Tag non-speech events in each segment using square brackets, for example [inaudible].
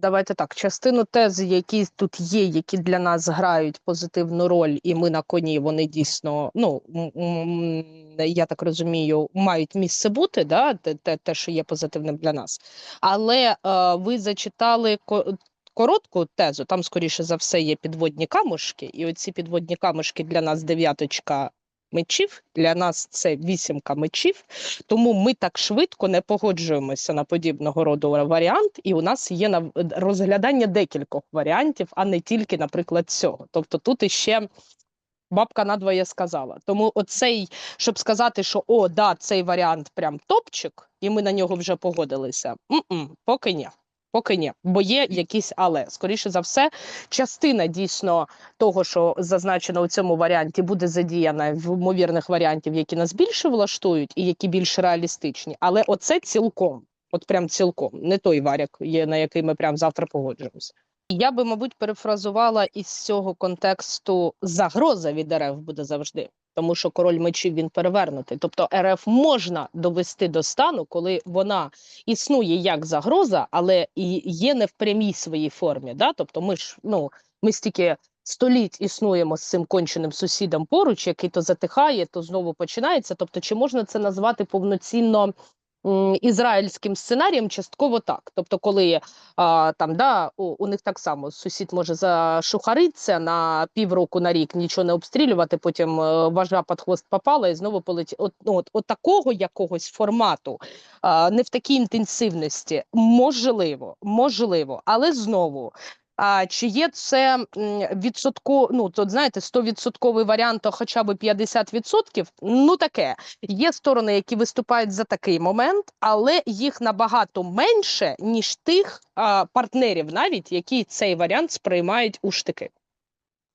Давайте так. Частину тез, які тут є, які для нас грають позитивну роль, і ми на коні вони дійсно, ну я так розумію, мають місце бути, да, те, те, що є позитивним для нас. Але е, ви зачитали ко- коротку тезу, там, скоріше за все, є підводні камушки, і оці підводні камушки для нас дев'яточка мечів, для нас це вісімка мечів. Тому ми так швидко не погоджуємося на подібного роду варіант, і у нас є розглядання декількох варіантів, а не тільки, наприклад, цього. Тобто тут іще бабка надвоє сказала. Тому оцей, щоб сказати, що о, да, цей варіант прям топчик, і ми на нього вже погодилися. М-м, поки ні. Поки ні, бо є якісь але скоріше за все, частина дійсно того, що зазначено у цьому варіанті, буде задіяна в ймовірних варіантів, які нас більше влаштують і які більш реалістичні. Але оце цілком, от прям цілком, не той варіак, є на який ми прям завтра погоджуємося. Я би, мабуть, перефразувала із цього контексту загроза від РФ буде завжди, тому що король мечів він перевернутий. Тобто РФ можна довести до стану, коли вона існує як загроза, але і є не в прямій своїй формі. Да? Тобто, ми ж ну ми стільки століть існуємо з цим конченим сусідом поруч, який то затихає, то знову починається. Тобто, чи можна це назвати повноцінно? Ізраїльським сценарієм частково так. Тобто, коли а, там да, у, у них так само сусід може зашухаритися на півроку на рік, нічого не обстрілювати, потім е, важа під хвост попала і знову полетіла. От, ну, от, от такого якогось формату, а, не в такій інтенсивності, можливо, можливо, але знову. А чи є це відсотко, ну то знаєте, 100% варіант, то хоча б 50%? Ну таке. Є сторони, які виступають за такий момент, але їх набагато менше, ніж тих а, партнерів, навіть які цей варіант сприймають у штики.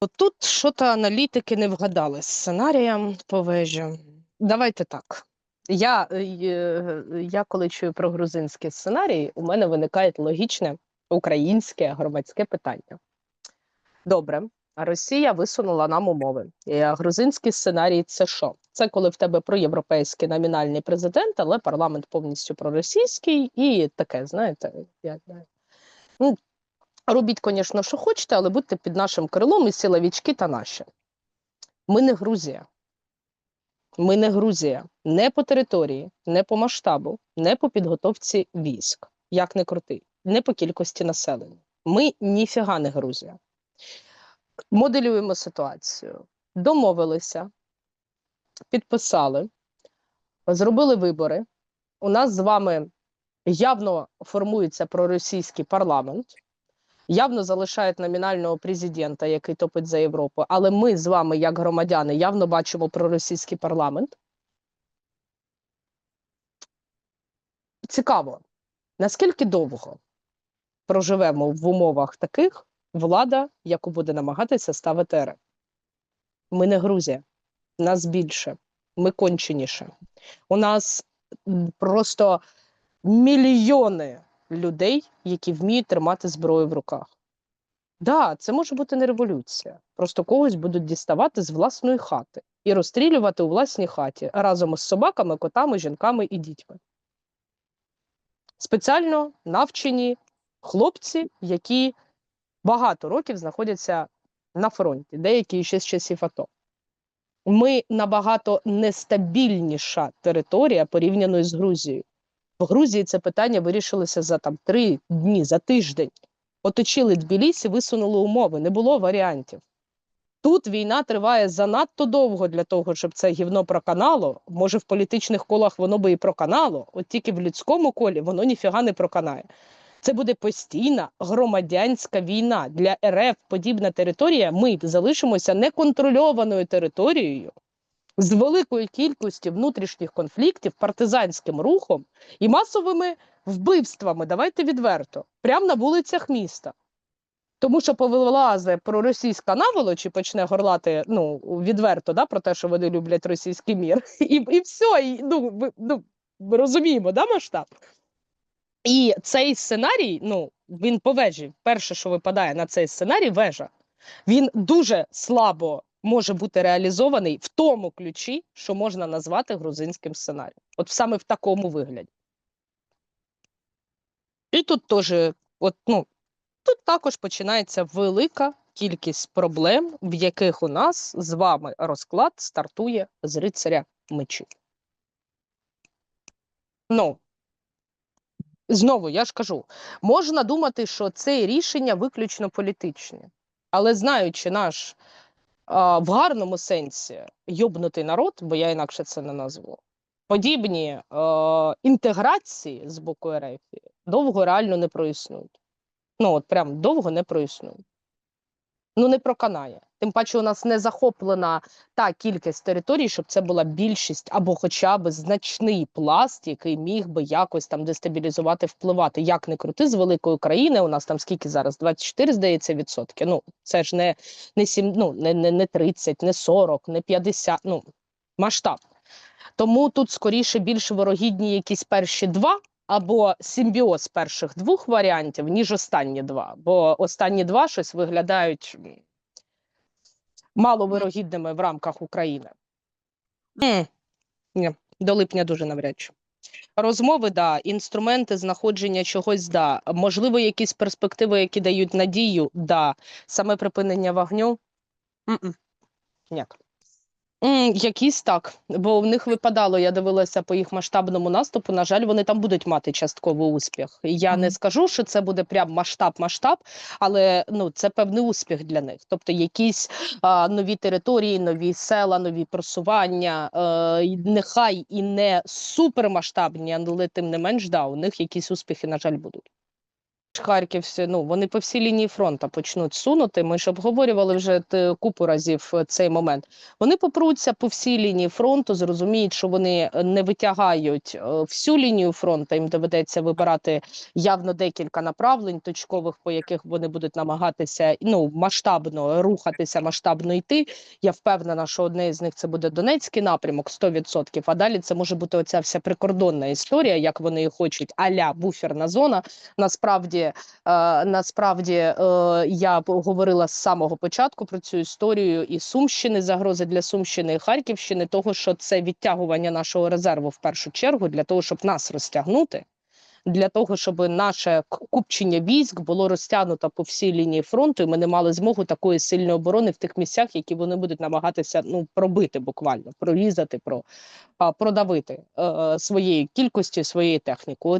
От тут що-то аналітики не вгадали з сценарієм по вежі. Давайте так. Я, е, я коли чую про грузинський сценарій, у мене виникає логічне українське громадське питання. Добре, Росія висунула нам умови. І, грузинський сценарій це що? Це коли в тебе проєвропейський номінальний президент, але парламент повністю проросійський і таке, знаєте, я знаю. Ну, робіть, звісно, що хочете, але будьте під нашим крилом і силовички та наші. Ми не Грузія. Ми не Грузія не по території, не по масштабу, не по підготовці військ, як не крути, не по кількості населення. Ми ніфіга не Грузія. Моделюємо ситуацію. Домовилися, підписали, зробили вибори. У нас з вами явно формується проросійський парламент, явно залишають номінального президента, який топить за Європу. Але ми з вами, як громадяни, явно бачимо проросійський парламент. Цікаво, наскільки довго проживемо в умовах таких влада, яку буде намагатися ставити РФ? Ми не Грузія, нас більше, ми конченіше. У нас просто мільйони людей, які вміють тримати зброю в руках. Да, це може бути не революція. Просто когось будуть діставати з власної хати і розстрілювати у власній хаті разом із собаками, котами, жінками і дітьми. Спеціально навчені хлопці, які багато років знаходяться на фронті, деякі ще з часів АТО. Ми набагато нестабільніша територія порівняно із Грузією. В Грузії це питання вирішилося за там три дні, за тиждень. Оточили Тбілісі, висунули умови, не було варіантів. Тут війна триває занадто довго для того, щоб це гівно проканало. Може, в політичних колах воно би і проканало, от тільки в людському колі воно ніфіга не проканає. Це буде постійна громадянська війна для РФ. Подібна територія. Ми залишимося неконтрольованою територією з великою кількістю внутрішніх конфліктів, партизанським рухом і масовими вбивствами. Давайте відверто, прямо на вулицях міста. Тому що повилазе проросійська наволоч і почне горлати ну, відверто да, про те, що вони люблять російський мір. [laughs] І, і все, і, ну, ви, ну, ми розуміємо, да, масштаб? І цей сценарій, ну, він по вежі. Перше, що випадає на цей сценарій, вежа. Він дуже слабо може бути реалізований в тому ключі, що можна назвати грузинським сценарієм. От саме в такому вигляді. І тут теж От ну тут також починається велика кількість проблем, в яких у нас з вами розклад стартує з рицаря мечів. Ну, знову я ж кажу, можна думати, що це рішення виключно політичне, але знаючи наш а, в гарному сенсі йобнутий народ, бо я інакше це не назву, подібні а, інтеграції з боку РФ довго реально не проіснують. Ну, от прям довго не проіснують. Ну, не проканає. Тим паче, у нас не захоплена та кількість територій, щоб це була більшість або хоча б значний пласт, який міг би якось там дестабілізувати, впливати. Як не крути з великої країни, у нас там скільки зараз? 24, здається, відсотки. Ну, це ж не, не, 7, ну, не, не, не 30, не 40, не 50, ну, масштаб. Тому тут скоріше більш вирогідні якісь перші два або симбіоз перших двох варіантів, ніж останні два. Бо останні два щось виглядають маловирогідними в рамках України. М, Ні, до липня дуже навряд чи. Розмови, да, інструменти знаходження чогось, да. Можливо, якісь перспективи, які дають надію, да. Саме припинення вогню. Ні. М, Якісь так, бо в них випадало, я дивилася по їх масштабному наступу. На жаль, вони там будуть мати частковий успіх. Я не скажу, що це буде прям масштаб-масштаб, але ну це певний успіх для них. Тобто якісь а, нові території, нові села, нові просування, е, й нехай і не супермасштабні, але тим не менш, да, у них якісь успіхи, на жаль, будуть. Харківці, ну вони по всій лінії фронту почнуть сунути. Ми ж обговорювали вже купу разів е, цей момент. Вони попруться по всій лінії фронту, зрозуміють, що вони е, не витягають е, всю лінію фронту. Їм доведеться вибирати явно декілька направлень точкових, по яких вони будуть намагатися ну масштабно рухатися, масштабно йти. Я впевнена, що одне з них це буде Донецький напрямок 100%, А далі це може бути оця вся прикордонна історія, як вони хочуть, аля буферна зона. Насправді, е, насправді е, я п- говорила з самого початку про цю історію і Сумщини, загрози для Сумщини і Харківщини, того що це відтягування нашого резерву в першу чергу для того, щоб нас розтягнути. Для того щоб наше купчення військ було розтягнуто по всій лінії фронту, і ми не мали змогу такої сильної оборони в тих місцях, які вони будуть намагатися ну пробити буквально, прорізати, про продавити е, своєю кількістю, своєю технікою.